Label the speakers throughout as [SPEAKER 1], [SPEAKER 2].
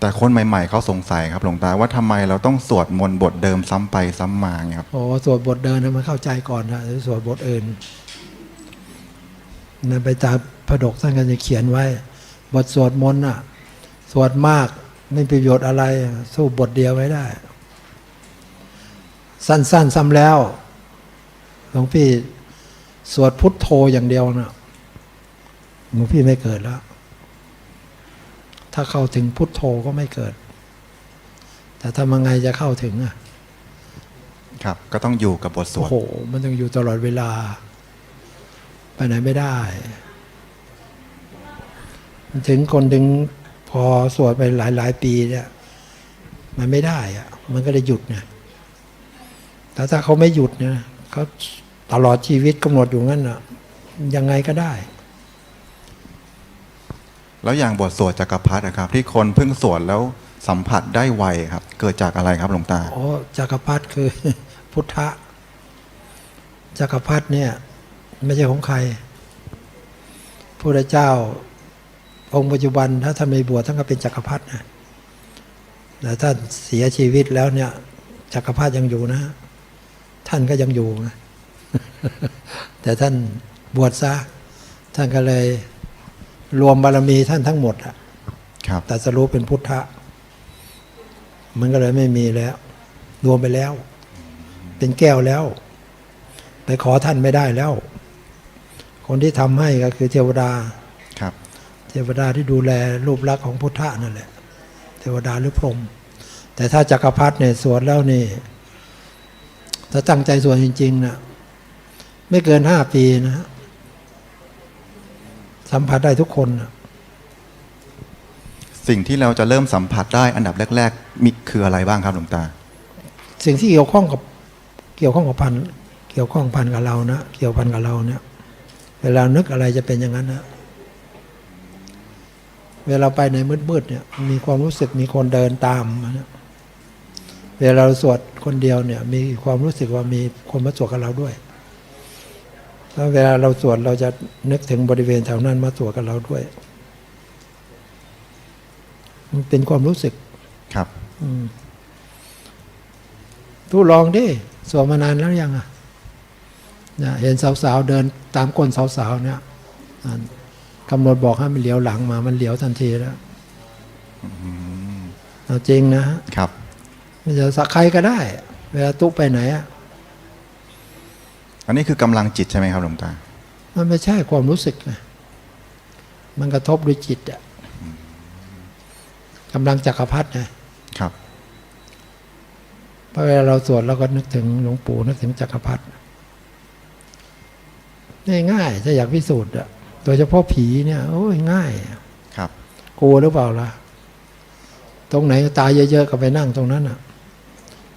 [SPEAKER 1] แต่คนใหม่ๆเขาสงสัยครับหลวงตาว่าทำไมเราต้องสวดมนต์บทเดิมซ้ำไปซ้ำมาครับ
[SPEAKER 2] โอ้สวดบทเดินนะมันเข้าใจก่อนนะหรือสวดบทอื่นนั่นไปตามพระดกท่านก็จะเขียนไว้ บทสวดมนต์อะ สวดมากไม่ประโยชน์อะไร สู้บทเดียวไว้ได้ สั้นๆซ้ำแล้วหลวงพี่สวดพุทโธอย่างเดียวนะหลวงพี่ไม่เกิดแล้ว ถ้าเข้าถึงพุทโธก็ไม่เกิด แต่ทำยังไงจะเข้าถึงอะ
[SPEAKER 1] ครับ ก็ต้องอยู่กับบทสว
[SPEAKER 2] โอ้
[SPEAKER 1] ด
[SPEAKER 2] โหมันต้องอยู่ตลอดเวลา ไปไหนไม่ได้ถึงคนถึงพอสวดไปหลายหลายๆปีเนี่ยมันไม่ได้อะมันก็เลยหยุดเนี่ยแต่ถ้าเขาไม่หยุดเนี่ยเขาตลอดชีวิตกำหนดอยู่งั้นอะยังไงก็ได้
[SPEAKER 1] แล้วอย่างบทสวดจักรพรรดินะครับ ที่คนเพิ่งสวดแล้วสัมผัสได้ไวครับ เกิดจากอะไรครับหลวงตา
[SPEAKER 2] อ๋อจักรพรรดิคือพุทธะจักรพรรดิเนี่ยไม่ใช่ของใครพระเจ้า องค์ปัจจุบันถ้าท่านไม่บวชท่านก็เป็นจักรพรรดินะแต่ท่านเสียชีวิตแล้วเนี่ยจักรพรรดิยังอยู่นะ ท่านก็ยังอยู่นะแต่ท่านบวชซะท่านก็เลย รวมบารมีท่านทั้งหมดอะ
[SPEAKER 1] ครับ
[SPEAKER 2] แต่สรู้เป็นพุทธะ มันก็เลยไม่มีแล้ว รวมไปแล้ว เป็นแก้วแล้ว ไปขอท่านไม่ได้แล้ว คนที่ทำให้ก็คือเทวดา
[SPEAKER 1] ครับ
[SPEAKER 2] เทวดาที่ดูแลรูปลักษณ์ของพุทธะนั่นแหละ เทวดาหรือพรหมแต่ถ้าจักรพรรดิเนี่ยสวดแล้วนี่ ถ้าตั้งใจสวดจริงๆนะไม่เกินห้าปีนะฮะ สัมผัสได้ทุกคนนะ
[SPEAKER 1] สิ่งที่เราจะเริ่มสัมผัสได้อันดับแรก ๆมีคืออะไรบ้างครับหลวงตา
[SPEAKER 2] สิ่งที่เกี่ยวข้องกับเกี่ยวข้องกับพันเกี่ยวข้องพันกับเรานะเกี่ยวพันกับเราเนี่ย เวลานึกอะไรจะเป็นอย่างนั้นนะเวลาไปในมืดๆเนี่ย มีความรู้สึกมีคนเดินตามมาเนี่ยเวลาเราสวดคนเดียวเนี่ย มีความรู้สึกว่ามีคนมาสวดกับเราด้วย แล้วเวลาเราสวดเราจะนึกถึงบริเวณแถวนั้นมาสวดกับเราด้วย มันเป็นความรู้สึก
[SPEAKER 1] ครับ
[SPEAKER 2] อืมทุกลองดิสวมมานานแล้วยังอะนะเห็นสาวๆเดินตามก้นสาวๆเนี่ยอะกำหนดบอกให้มันเหลียวหลังมา มันเหลียวทันทีแล้วเอาจริงนะฮะ
[SPEAKER 1] ครับ
[SPEAKER 2] มันจะสักใครก็ได้ เวลาตุ๊ไปไหนอะ
[SPEAKER 1] อันนี้คือกำลังจิตใช่ไหมครับหลวงตา
[SPEAKER 2] มันไม่ใช่ความรู้สึกนะ มันกระทบด้วยจิตอะกำลังจักรพรรดินะครับเพราะเวลาเราสวดเราก็นึกถึงหลวงปู่นึกถึงจักรพรรดิง่ายๆถ้าอยากพิสูจน์อะโดยเฉพาะผีเนี่ยโอ้ยง่ายอะ
[SPEAKER 1] ครับ
[SPEAKER 2] กลัวหรือเปล่าล่ะ ตรงไหนตายเยอะๆก็ไปนั่งตรงนั้นอะ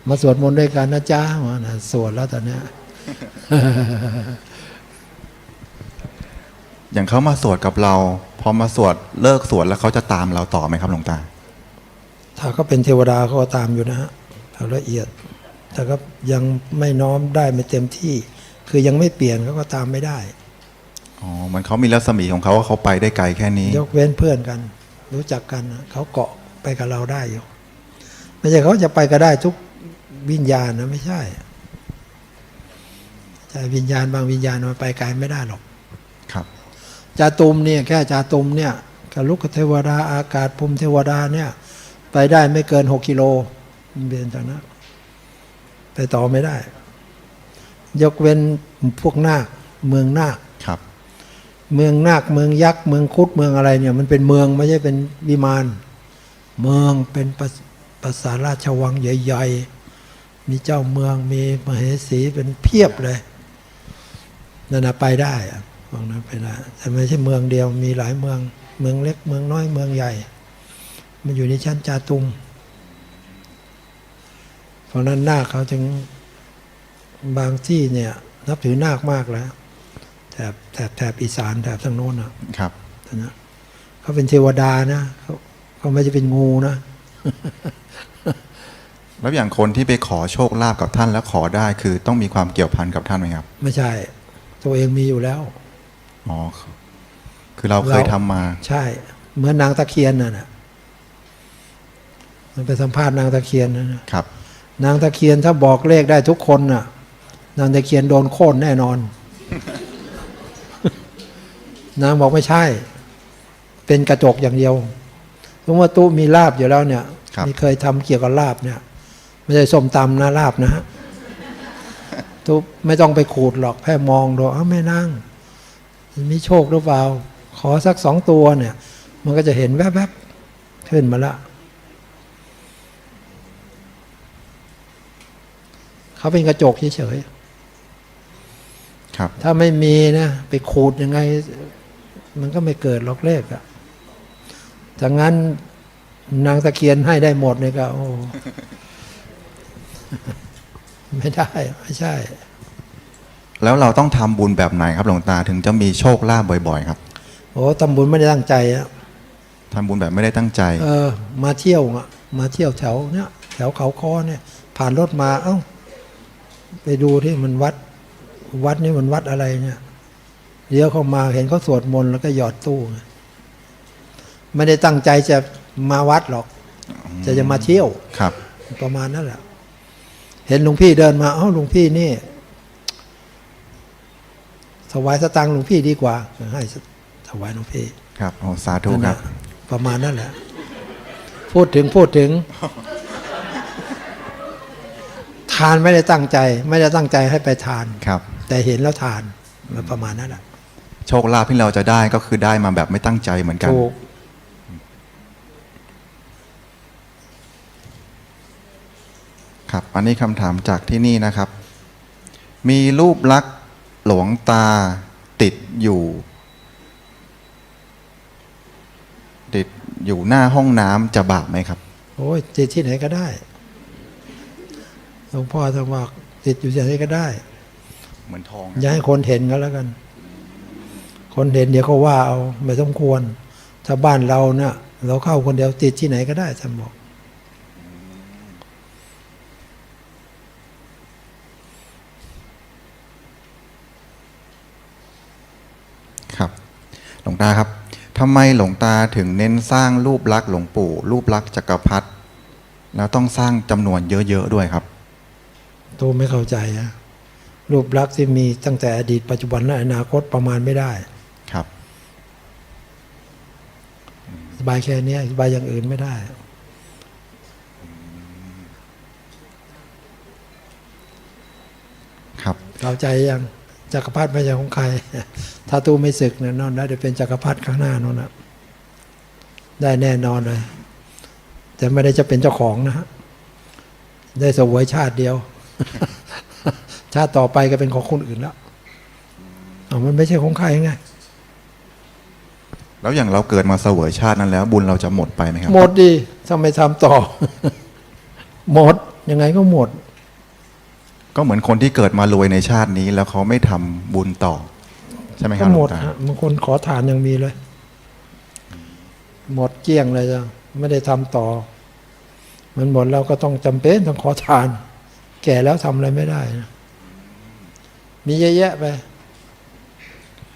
[SPEAKER 2] มาสวดมนต์ด้วยกันนะจ้ามานะสวดแล้วตอนเนี้ย
[SPEAKER 1] อย่างเขามาสวดกับเรา พอมาสวดเลิกสวดแล้วเขาจะตามเราต่อไหมครับหลวงตา
[SPEAKER 2] ถ้าเขาเป็นเทวดาเขาก็ตามอยู่นะฮะถ้าละเอียดแต่ก็ยังไม่น้อมได้ไม่เต็มที่ คือยังไม่เปลี่ยนเขาก็ตามไม่ได้
[SPEAKER 1] อ๋อมันเขามีรัศมีของเขาว่าเขาไปได้ไกลแค่นี้
[SPEAKER 2] ยกเว้นเพื่อนกัน รู้จักกันนะเขาเกาะไปกับเราได้อยู่ไม่ใช่เขาจะไปก็ได้ทุกวิญญาณนะไม่ใช่ ใช่วิญญาณบางวิญญาณมันไปไกลไม่ได้หรอก
[SPEAKER 1] ครับ
[SPEAKER 2] จาตุมเนี่ยแค่จาตุมเนี่ยกับลูกเทวดาอากาศภูมิเทวดาเนี่ย ไปได้ไม่เกินหกกิโลมันเบียนจากนั้นไปต่อไม่ได้ ยกเว้นพวกนาคเมืองนาค
[SPEAKER 1] ครับ
[SPEAKER 2] เมืองนาคเมืองยักษ์เมืองคุดเมืองอะไรเนี่ย มันเป็นเมืองไม่ใช่เป็นวิมานเมืองเป็นประประสาทราชวังใหญ่ ๆ มีเจ้าเมืองมีมเหสีเป็นเพียบเลย นั่นนะไปได้อะพวกนั้นไปได้แต่ไม่ใช่เมืองเดียวมีหลายเมือง เมืองเล็กเมืองน้อยเมืองใหญ่ มันอยู่ในชั้นจาตุมเพราะนั้นนาคเขาจึงบางที่เนี่ยนับถือนาคมากแล้วแถบแถบแถบอีสานแถบทางโน้นอะ
[SPEAKER 1] ครับ
[SPEAKER 2] นะเขาเป็นเทวดานะเขาเขาไม่จะเป็นงูนะ
[SPEAKER 1] แล้วอย่างคนที่ไปขอโชคลาภกับท่านแล้วขอได้คือต้องมีความเกี่ยวพันกับท่านไหมครับ
[SPEAKER 2] ไม่ใช่ ตัวเองมีอยู่แล้ว
[SPEAKER 1] อ๋อ คือเราเคยทำมา
[SPEAKER 2] ใช่ เหมือนนางตะเคียนน่ะนะมันไปสัมภาษณ์นางตะเคียนนะนะครับ นางตะเคียนถ้าบอกเลขได้ทุกคนน่ะ นางตะเคียนโดนโค่นแน่นอน นางบอกไม่ใช่ เป็นกระจกอย่างเดียวเพราะว่าตู้มีลาบอยู่แล้วเนี่ย
[SPEAKER 1] ครับ
[SPEAKER 2] มีเคยทำเกี่ยวกับลาบเนี่ย ไม่ใช่ส้มตำนะลาบนะฮะ ตู้ไม่ต้องไปขูดหรอกแค่มองดูเอ้าแม่นั่งมีโชคหรือเปล่า ขอสักสองตัวเนี่ย มันก็จะเห็นแวบๆขึ้นมาละเขาเป็นกระจกเฉย
[SPEAKER 1] ครับ
[SPEAKER 2] ๆถ้าไม่มีนะไปขูดยังไง มันก็ไม่เกิดหรอกเลขอะถ้างั้นนางตะเคียนให้ได้หมดเลยก็โอ้ ไม่ได้ไม่ใช่
[SPEAKER 1] แล้วเราต้องทำบุญแบบไหนครับหลวงตาถึงจะมีโชคลาภบ่อย ๆ ครับ
[SPEAKER 2] โอ้ตำบุญไม่ได้ตั้งใจอะ
[SPEAKER 1] ทำบุญแบบไม่ได้ตั้งใจ
[SPEAKER 2] เออ มาเที่ยวอะมาเที่ยวแถวเนี้ยแถวเขาคอเนี่ย ผ่านรถมา เอ้า ไปดูที่มันวัด วัดนี่มันวัดอะไรเนี่ยเลี้ยวเข้ามาเห็นเขาสวดมนต์แล้วก็หยอดตู้ไงไม่ได้ตั้งใจจะมาวัดหรอก จะจะมาเที่ยว
[SPEAKER 1] ครับ
[SPEAKER 2] ประมาณนั้นแหละ เห็นหลวงพี่เดินมาเอ้าหลวงพี่นี่ถวายสตังค์หลวงพี่ดีกว่า ให้ถวายหลวงพี่
[SPEAKER 1] ครับโอ้สาธุครับ
[SPEAKER 2] นั่นน่ะประมาณนั่นแหละ พูดถึงพูดถึง ทานไม่ได้ตั้งใจ ไม่ได้ตั้งใจให้ไปทาน
[SPEAKER 1] ครับ
[SPEAKER 2] แต่เห็นแล้วทานมันประมาณนั้นแหละ
[SPEAKER 1] โชคลาภที่เราจะได้ก็คือได้มาแบบไม่ตั้งใจเหมือนกัน
[SPEAKER 2] ถูก
[SPEAKER 1] ครับอันนี้คำถามจากที่นี่นะครับ มีรูปลักษณ์หลวงตาติดอยู่ ติดอยู่หน้าห้องน้ำจะบาปไหมครับ
[SPEAKER 2] โอ้ยติดที่ไหนก็ได้หลวงพ่อท่านบอกติดอยู่ที่ไหนก็ได้
[SPEAKER 1] เหมือนทอง
[SPEAKER 2] อย่าให้คนเห็นก็แล้วกัน คนเห็นเดี๋ยวเขาว่าเอาไม่สมควร ถ้าบ้านเราเนี่ยเราเข้าคนเดียวติดที่ไหนก็ได้ท่านบอก
[SPEAKER 1] ครับ หลวง ตาครับทำไมหลวงตาถึงเน้นสร้างรูปลักษณ์หลวงปู่ รูปลักษณ์จักรพรรดิแล้วต้องสร้างจำนวนเยอะๆด้วยครับ
[SPEAKER 2] ตัวไม่เข้าใจอะรูปลักษณ์ที่มีตั้งแต่อดีตปัจจุบันและอนาคตประมาณไม่ได้
[SPEAKER 1] ครับ
[SPEAKER 2] สบายแค่นี้สบายอย่างอื่นไม่ได้
[SPEAKER 1] ครับ
[SPEAKER 2] เข้าใจยัง จักรพรรดิไม่ใช่ของใคร ถ้าตู้ไม่ศึกเนี่ยนอนได้จะเป็นจักรพรรดิข้างหน้านั่นนะได้แน่นอนเลย แต่ไม่ได้จะเป็นเจ้าของนะฮะได้เสวยชาติเดียว ชาติต่อไปก็เป็นของคนอื่นแล้วเอามันไม่ใช่ของใครไง
[SPEAKER 1] แล้วอย่างเราเกิดมาเสวยชาตินั้นแล้ว บุญเราจะหมดไปไหมครับ
[SPEAKER 2] หมดดิทำไมทำต่อ หมดยังไงก็หมด
[SPEAKER 1] ก็เหมือนคนที่เกิดมารวยในชาตินี้ แล้วเขาไม่ทำบุญต่อ ใช่ไหมค
[SPEAKER 2] ก็
[SPEAKER 1] รับ
[SPEAKER 2] หมด
[SPEAKER 1] ลวงตา
[SPEAKER 2] ฮะบางคนขอทานยังมีเลย หมดเกลี้ยงเลยจ้ะไม่ได้ทำต่อ มันหมดแล้วก็ต้องจำเป็นต้องขอทาน แก่แล้วทำอะไรไม่ได้นะมีเยอะแยะไป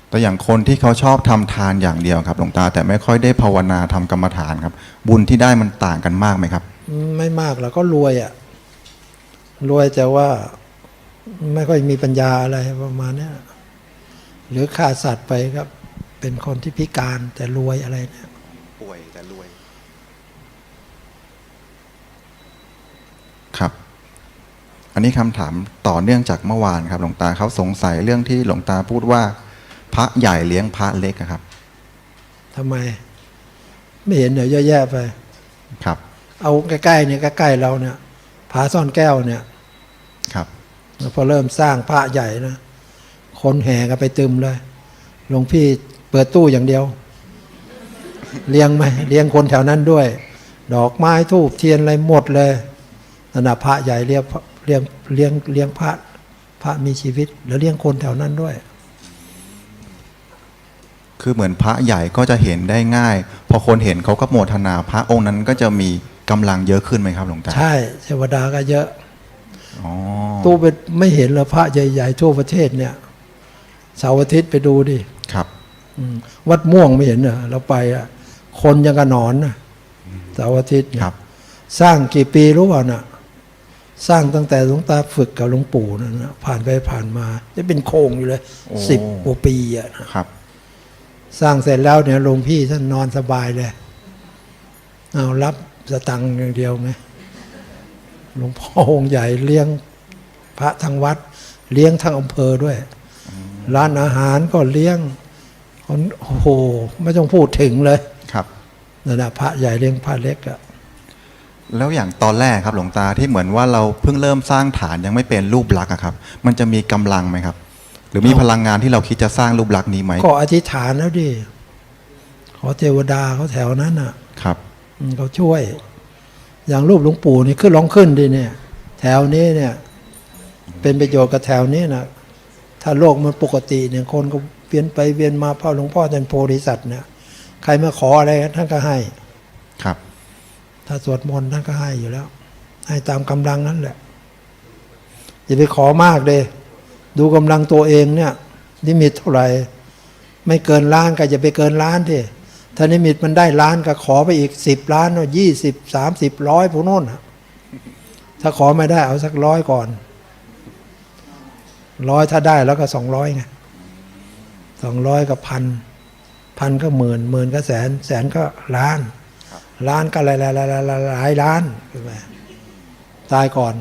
[SPEAKER 1] แต่อย่างคนที่เขาชอบทำทานอย่างเดียวครับหลวงตา แต่ไม่ค่อยได้ภาวนาทำกรรมฐานครับ บุญที่ได้มันต่างกันมากไหมครับ
[SPEAKER 2] ไม่มากแล้วก็รวยอะ่ะรวยแต่ว่า ไม่ค่อยมีปัญญาอะไรประมาณเนี้ยหรือฆ่าสัตว์ไปครับเป็นคนที่พิการแต่รวยอะไรเนี่ย
[SPEAKER 1] ป่วยแต่รวย ครับ อันนี้คำถามต่อเนื่องจากเมื่อวานครับ หลวงตาเขาสงสัยเรื่องที่หลวงตาพูดว่า พระใหญ่เลี้ยงพระเล็กอะครับ
[SPEAKER 2] ทำไม ไม่เห็นเดี๋ยวเยอะแยะไป
[SPEAKER 1] ครับ
[SPEAKER 2] เอาใกล้ๆเนี่ยใกล้ๆเราเนี่ยผาซ่อนแก้วเนี่ย
[SPEAKER 1] ครับ
[SPEAKER 2] พอเริ่มสร้างพระใหญ่นะคนแห่กันไปตึมเลยหลวงพี่เปิดตู้อย่างเดียว เลี้ยงไหมเลี้ยงคนแถวนั้นด้วย ดอกไม้ทูบเทียนอะไรหมดเลยนั่นนะพระใหญ่เลี้ยงเลี้ยงเลี้ยงเลี้ยงพระพระมีชีวิต แล้วเลี้ยงคนแถวนั้นด้วย
[SPEAKER 1] คือเหมือนพระใหญ่ก็จะเห็นได้ง่าย พอคนเห็นเขาก็โมทนา พระองค์นั้นก็จะมีกำลังเยอะขึ้นไหมครับหลวงตา
[SPEAKER 2] ใช่เทวดาก็เยอะ
[SPEAKER 1] อ๋อ
[SPEAKER 2] ตู้เป็นไม่เห็นเลยพระใหญ่ๆทั่วประเทศเนี่ยเสาร์อาทิตย์ไปดูดิ
[SPEAKER 1] ครับ
[SPEAKER 2] อืมวัดม่วงไม่เห็นเหรอเราไปอะคนยังกระหนอนนะเสาร์อาทิตย์เนี่ย
[SPEAKER 1] ครับ
[SPEAKER 2] สร้างกี่ปีรู้เปล่าน่ะสร้างตั้งแต่หลวงตาฝึกกับหลวงปู่นั่นนะผ่านไปผ่านมาจะเป็นโครงอยู่เลย
[SPEAKER 1] โอ้
[SPEAKER 2] สิบกว่าปีอะนะ
[SPEAKER 1] ครับ
[SPEAKER 2] สร้างเสร็จแล้วเนี่ยหลวงพี่ท่านนอนสบายเลยเอารับสตังค์อย่างเดียวไงหลวงพ่อองค์ใหญ่เลี้ยง พระทั้งวัด เลี้ยงทั้งอำเภอด้วย ร้านอาหารก็เลี้ยงคนโอ้โหไม่ต้องพูดถึงเลย
[SPEAKER 1] ครับ
[SPEAKER 2] นั่นแหะพระใหญ่เลี้ยงพระเล็กอะ
[SPEAKER 1] แล้วอย่างตอนแรกครับหลวงตาที่เหมือนว่าเราเพิ่งเริ่มสร้างฐานยังไม่เป็นรูปลักษณ์อะครับ มันจะมีกำลังไหมครับ หรือมีพลังงานที่เราคิดจะสร้างรูปลักษณ์นี้ไหม
[SPEAKER 2] ก็อธิษฐานแล้วดิขอเทวดาเขาแถวนั้นอะ
[SPEAKER 1] ครับ
[SPEAKER 2] อืมเขาช่วย อย่างรูปหลวงปู่นี่ขึ้นลองขึ้นดิเนี่ย แถวนี้เนี่ย เป็นประโยชน์กับแถวนี้นะถ้าโลกมันปกติเนี่ยคนก็เวียนไปเวียนมาเพ่อหลวงพ่อเป็นโพธิสัตว์เนี่ยใครมาขออะไรท่านก็ให้
[SPEAKER 1] ครับ
[SPEAKER 2] ถ้าสวดมนต์ท่านก็ให้อยู่แล้ว ให้ตามกำลังนั้นแหละอย่าไปขอมากเลย ดูกำลังตัวเองเนี่ยนิมิตเท่าไหร่ไม่เกินล้านก็อย่าไปเกินล้านที่ถ้านิมิตมันได้ล้านก็ขอไปอีกสิบล้านยี่สิบสามสิบร้อยพวกโน้นน่ะถ้าขอไม่ได้เอาสักร้อยก่อน ร้อยถ้าได้แล้วก็สองร้อยไงสองร้อยกับพันพันก็หมื่นหมื่นก็แสนแสนก็ล้าน ล้านก็หลายหลายหลายหลายหลายหลายล้านขึ้นมาตายก่อน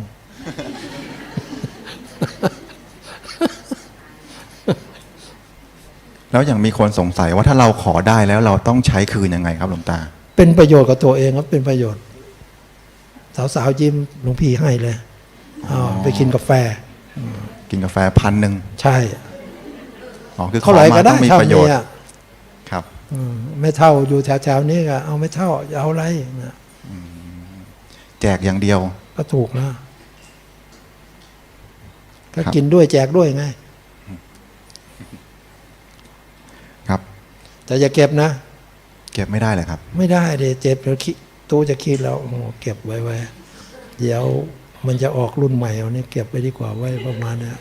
[SPEAKER 1] แล้วอย่างมีคนสงสัยว่าถ้าเราขอได้แล้วเราต้องใช้คืนยังไงครับหลวงตา
[SPEAKER 2] เป็นประโยชน์กับตัวเองครับเป็นประโยชน์ สาวๆยิ้มหลวงพี่ให้เลยอ๋อไปกินกาแฟ
[SPEAKER 1] กินกาแฟพันหนึ่ง
[SPEAKER 2] ใช่
[SPEAKER 1] อ๋อคือข
[SPEAKER 2] เท่า
[SPEAKER 1] อ
[SPEAKER 2] ไหร่
[SPEAKER 1] มา
[SPEAKER 2] ก็
[SPEAKER 1] ต้
[SPEAKER 2] ได้
[SPEAKER 1] องมี
[SPEAKER 2] เท่า
[SPEAKER 1] ประโยชน์
[SPEAKER 2] นี้อะ
[SPEAKER 1] ครับ
[SPEAKER 2] อืมไม่เท่าอยู่แถวๆนี้ก็เอาไม่เท่าจะเอาอะไรนะ
[SPEAKER 1] แจกอย่างเดียว
[SPEAKER 2] ก็ถูกนะก็
[SPEAKER 1] ครับ
[SPEAKER 2] กินด้วยแจกด้วยไง
[SPEAKER 1] ครับ
[SPEAKER 2] แต่อย่าเก็บนะ
[SPEAKER 1] เก็บไม่ได้เลยครับ
[SPEAKER 2] ไม่ได้เดี๋ยวเจ็บเดี๋ยวคิดตู้จะคิดแล้วโอ้โหเก็บไว้ไว้ เดี๋ยว มันจะออกรุ่นใหม่เอาเนี่ยเก็บไว้ดีกว่าไว้ประมาณเนี้ย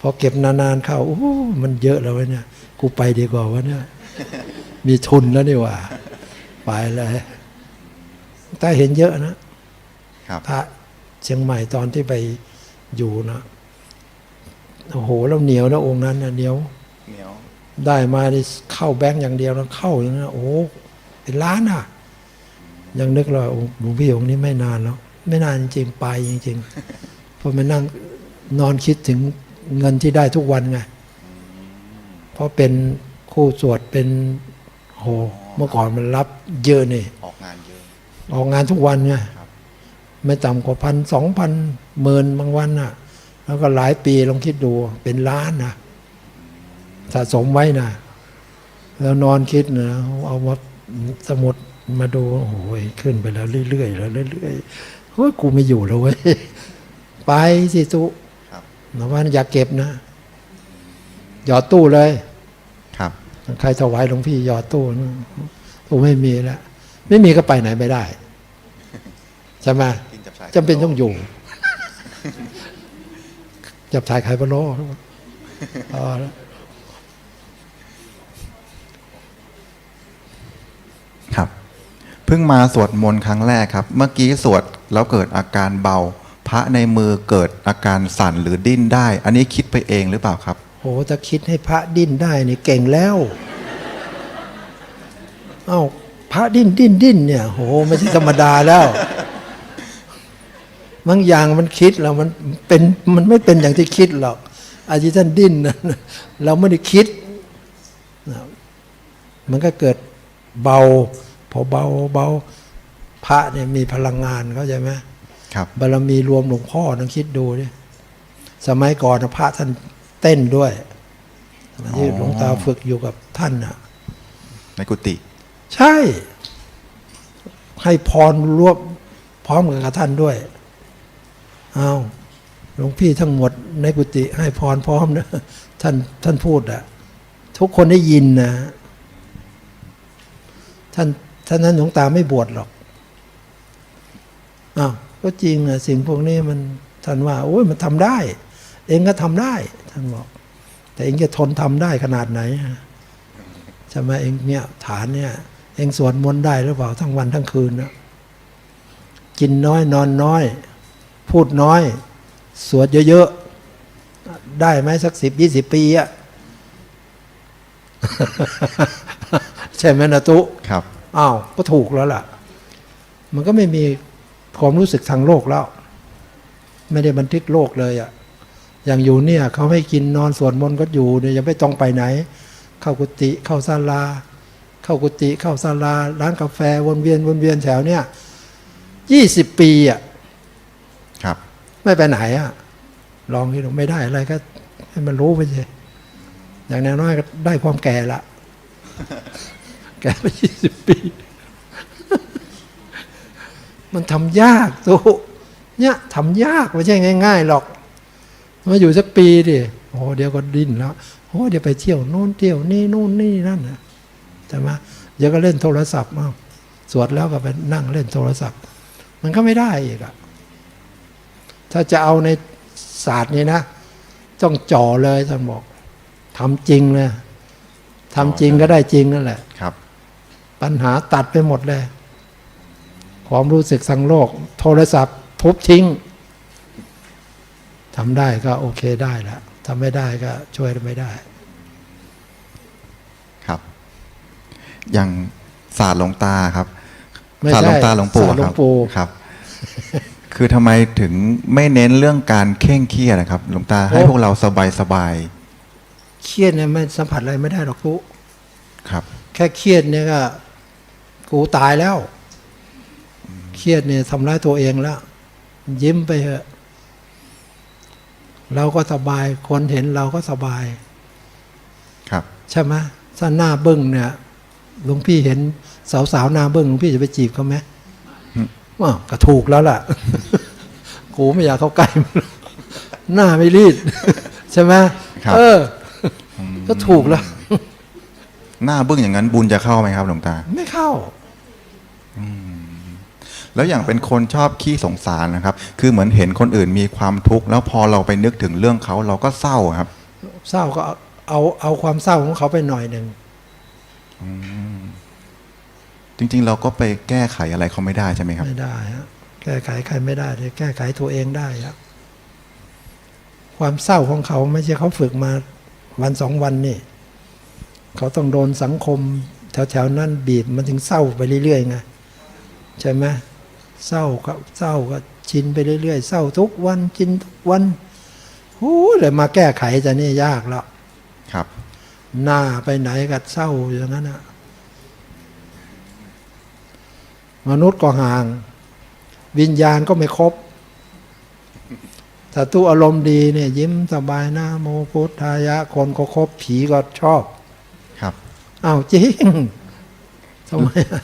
[SPEAKER 2] พอเก็บนานๆเข้าโอ้โหมันเยอะแล้วเว้ยเนี่ย กูไปดีกว่าวะเนี่ย มีทุนแล้วนี่หว่าไปเลยแต่เห็นเยอะนะครับพระเชียงใหม่ตอนที่ไปอยู่นะโอ้โหแล้วเหนียวนะองค์นั้นนะเหนียว
[SPEAKER 1] เหนียว
[SPEAKER 2] ได้มาได้เข้าแบงก์อย่างเดียวแล้วเข้าอย่างนั้นโอ้โหเป็นล้านอะ ยังนึกเลยโอ้หลวงพี่องค์นี้ไม่นานแล้ว ไม่นานจริงๆไปจริงๆเพอมานั่งนอนคิดถึงเงินที่ได้ทุกวันไงเพราะเป็นคู่สวดเป็นโหเมื่อก่อนมันรับเยอะนี่
[SPEAKER 1] ออกงานเยอะ
[SPEAKER 2] ออกงานทุกวันไงไม่ต่ำกว่าพันสองพันหมื่นบางวันน่ะ แล้วก็หลายปีลองคิดดูเป็นล้านนะสะสมไว้นะแล้วนอนคิดนะเอามาสมุดมาดูโอ้โหขึ้นไปแล้วเรื่อยๆแล้วเรื่อยๆ เฮ้ยกูไม่อยู่แล้วเว้ยไปสิตุ
[SPEAKER 1] ครับ
[SPEAKER 2] นะว่าอย่าเก็บนะหยอดตู้เลย
[SPEAKER 1] ครับ
[SPEAKER 2] ใครถวายหลวงพี่หยอดตู้นะตู้ไม่มีแล้วไม่มีก็ไปไหนไม่ได้ใช่ไหม
[SPEAKER 1] กินจับชาย
[SPEAKER 2] จำเป็นต้องอยู่ จับถ่ายไข่พะโล้พอแล้ว
[SPEAKER 1] ครับ เพิ่งมาสวดมนต์ครั้งแรกครับ เมื่อกี้สวด แล้วเกิดอาการเบา พระในมือเกิดอาการสั่นหรือดิ้นได้ อันนี้คิดไปเองหรือเปล่าครับ
[SPEAKER 2] โหถ้าคิดให้พระดิ้นได้นี่เก่งแล้วเอ้าพระดิ้นดิ้นดิ้นเนี่ยโหไม่ใช่ธรรมดาแล้วบางอย่างมันคิดแล้วมันเป็นมันไม่เป็นอย่างที่คิดหรอกอาที่ท่านดิ้นนะเราไม่ได้คิด มันก็เกิดเบา พอเบาเบา พระเนี่ยมีพลังงานเข้าใจไหม
[SPEAKER 1] ครับ
[SPEAKER 2] บารมีรวมหลวงพ่อต้องคิดดูดิสมัยก่อนน่ะพระท่านเต้นด้วยสมัยที่
[SPEAKER 1] อ๋อ
[SPEAKER 2] หลวงตาฝึกอยู่กับท่านน่ะ
[SPEAKER 1] ในกุฏิ
[SPEAKER 2] ใช่ ให้พรรวบพร้อมกับท่านด้วยอ้าวหลวงพี่ทั้งหมดในกุฏิให้พรพร้อมนะท่านท่านพูดอะทุกคนได้ยินนะ ท่านท่านนั้นหลวงตาไม่บวชหรอก อ้าวก็จริงอะสิ่งพวกนี้มันท่านว่าโอ้ยมันทำได้ เองก็ทำได้ท่านบอก แต่เองจะทนทำได้ขนาดไหนฮะใช่ไหมเองเนี่ยฐานเนี่ย เองสวดมนต์ได้หรือเปล่าทั้งวันทั้งคืนนะกินน้อยนอนน้อย พูดน้อย สวดเยอะๆได้ไหมสักสิบยี่สิบปีอะใช่ไหมนะตุ
[SPEAKER 1] ครับ
[SPEAKER 2] อ้าวก็ถูกแล้วล่ะ มันก็ไม่มี ความรู้สึกทางโลกแล้ว ไม่ได้บันทึกโลกเลยอะอย่างอยู่เนี่ยเขาให้กินนอนสวดมนต์ก็อยู่เนี่ยยังไม่ต้องไปไหน เข้ากุฏิเข้าศาลา เข้ากุฏิเข้าศาลาร้านกาแฟวนเวียนวนเวียนแถวเนี่ยยี่สิบปีอะ
[SPEAKER 1] ครับ
[SPEAKER 2] ไม่ไปไหนอะลองที่ดูไม่ได้อะไรก็ ให้มันรู้ไปสิอย่างน้อยๆก็ได้ความแก่ละ แก่ไปยี่สิบปี มันทำยากตุเนี่ยทำยากไม่ใช่ง่าย ๆ หรอก มาอยู่สักปีดิโอ้เดี๋ยวก็ดิ้นแล้วโอ้เดี๋ยวไปเที่ยวโน่นเที่ยวนี่นู่นนี่นั่นนะใช่ไหมเดี๋ยวก็เล่นโทรศัพท์มาสวดแล้วก็ไปนั่งเล่นโทรศัพท์ มันก็ไม่ได้อีกอะถ้าจะเอาในศาสตร์นี้นะต้องจ่อเลยท่านบอกทำจริงเลยทำจริงก็ได้จริงนั่นแหละ
[SPEAKER 1] ครับ
[SPEAKER 2] ปัญหาตัดไปหมดเลย ความรู้สึกสังโลก โทรศัพท์ทุบทิ้งทำได้ก็โอเคได้แล้วทำไม่ได้ก็ช่วยไม่ได้
[SPEAKER 1] ครับ อย่างศาสตร์หลวงตาครับ
[SPEAKER 2] ไม่
[SPEAKER 1] ศาสตร์หลวงตา
[SPEAKER 2] ใช่
[SPEAKER 1] หลวงปู่
[SPEAKER 2] ศาสตร์หล
[SPEAKER 1] ควรั
[SPEAKER 2] ง
[SPEAKER 1] บ
[SPEAKER 2] ปู่
[SPEAKER 1] ครับ คือทำไมถึงไม่เน้นเรื่องการเข่งเครียดนะครับ หลวงตาให้พวกเราสบายสบาย
[SPEAKER 2] เครียดเนี่ยไม่สัมผัสอะไรไม่ได้หรอกกู
[SPEAKER 1] ๆครับ
[SPEAKER 2] แค่เครียดเนี่ยก็กูตายแล้ว เครียดเนี่ยทำร้ายตัวเองแล้ว ยิ้มไปเถอะเราก็สบายคนเห็นเราก็สบาย
[SPEAKER 1] ครับ
[SPEAKER 2] ใช่ไหมถ้าหน้าเบิ้งเนี่ยหลวงพี่เห็นสาวๆหน้าเบิ้งหลวงพี่จะไปจีบเขาไหมว้าวก็ถูกแล้วล่ะ กูไม่อยากเข้าใกล้มันหรอกหน้าไม่รีด ใช่ไหม
[SPEAKER 1] ครับ
[SPEAKER 2] เออ ก็ถูกแล้ว
[SPEAKER 1] หน้าเบื้องอย่างนั้นบุญจะเข้าไหมครับ หลวงตา
[SPEAKER 2] ไม่เข้า
[SPEAKER 1] แล้วอย่างเป็นคนชอบขี้สงสารนะครับ คือเหมือนเห็นคนอื่นมีความทุกข์แล้วพอเราไปนึกถึงเรื่องเขาเราก็เศร้าครับ
[SPEAKER 2] เศร้าก็เอาเอาเอาความเศร้าของเขาไปหน่อยหนึ่ง
[SPEAKER 1] จริงๆ เราก็ไปแก้ไขอะไรเขาไม่ได้ใช่ไหมครับ
[SPEAKER 2] ไม่ได้ฮะแก้ไขใครไม่ได้แต่แก้ไขตัวเองได้ครับความเศร้าของเขาไม่ใช่เขาฝึกมาวันสองวันนี่เขาต้องโดนสังคม แถวๆนั้นบีบมันถึงเศร้าไปเรื่อยๆไงใช่ไหม เศร้าก็เศร้าก็ชินไปเรื่อยๆเศร้าทุกวันกินทุกวันโอ้เลยมาแก้ไขจะนี่ยากแล้ว
[SPEAKER 1] ครับ
[SPEAKER 2] หน้าไปไหนก็เศร้าอย่างนั้นนะมนุษย์ก็ห่าง วิญญาณก็ไม่ครบถ้าตู้อารมณ์ดีเนี่ย ยิ้มสบายหน้าโมพุทธายะ คนก็ครบผีก็ชอบ
[SPEAKER 1] ครับ
[SPEAKER 2] อ้าวจริงทำไมอะ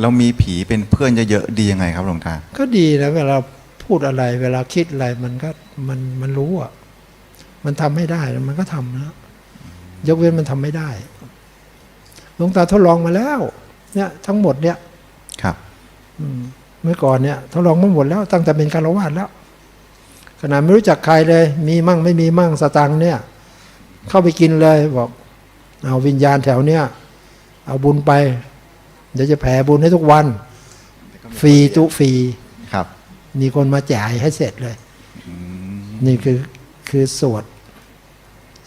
[SPEAKER 1] เรามีผีเป็นเพื่อนเยอะๆดียังไงครับหลวงตา
[SPEAKER 2] ก็ดีนะเวลาพูดอะไร เวลาคิดอะไรมันก็มันมันรู้อะ มันทำให้ได้มันก็ทำนะยกเว้นมันทำไม่ได้หลวงตาทดลองมาแล้ว เนี่ย ทั้งหมดเนี่ย
[SPEAKER 1] ครับ
[SPEAKER 2] อืมเมื่อก่อนเนี่ยทดลองมาหมดแล้ว ตั้งแต่เป็นคารวาสแล้วขนาดไม่รู้จักใครเลย มีมั่งไม่มีมั่งสตังค์เนี่ย เข้าไปกินเลยบอก เอาวิญญาณแถวเนี้ยเอาบุญไป เดี๋ยวจะแผ่บุญให้ทุกวัน ฟรีตุฟรี
[SPEAKER 1] ครับ
[SPEAKER 2] มีคนมาจ่ายให้เสร็จเลยนี่คือคือสวด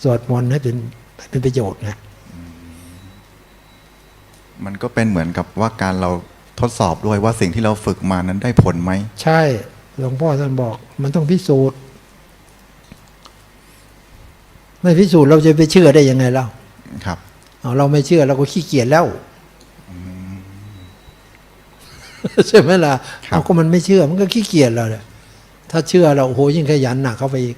[SPEAKER 2] สวดมนต์ให้เป็นให้เป็นประโยชน์ไง
[SPEAKER 1] มันก็เป็นเหมือนกับว่าการเราทดสอบด้วยว่าสิ่งที่เราฝึกมานั้นได้ผลไหม
[SPEAKER 2] ใช่ หลวงพ่อท่านบอก มันต้องพิสูจน์ ไม่พิสูจน์เราจะไปเชื่อได้ยังไงเรา
[SPEAKER 1] ครับ
[SPEAKER 2] เอาเราไม่เชื่อเราก็ขี้เกียจแล้ว ใช่ไหมล่ะ
[SPEAKER 1] ครับ
[SPEAKER 2] เอาก็มันไม่เชื่อมันก็ขี้เกียจเราเนี่ยถ้าเชื่อเราโอ้โหยิ่งขยันหนักเข้าไปอีก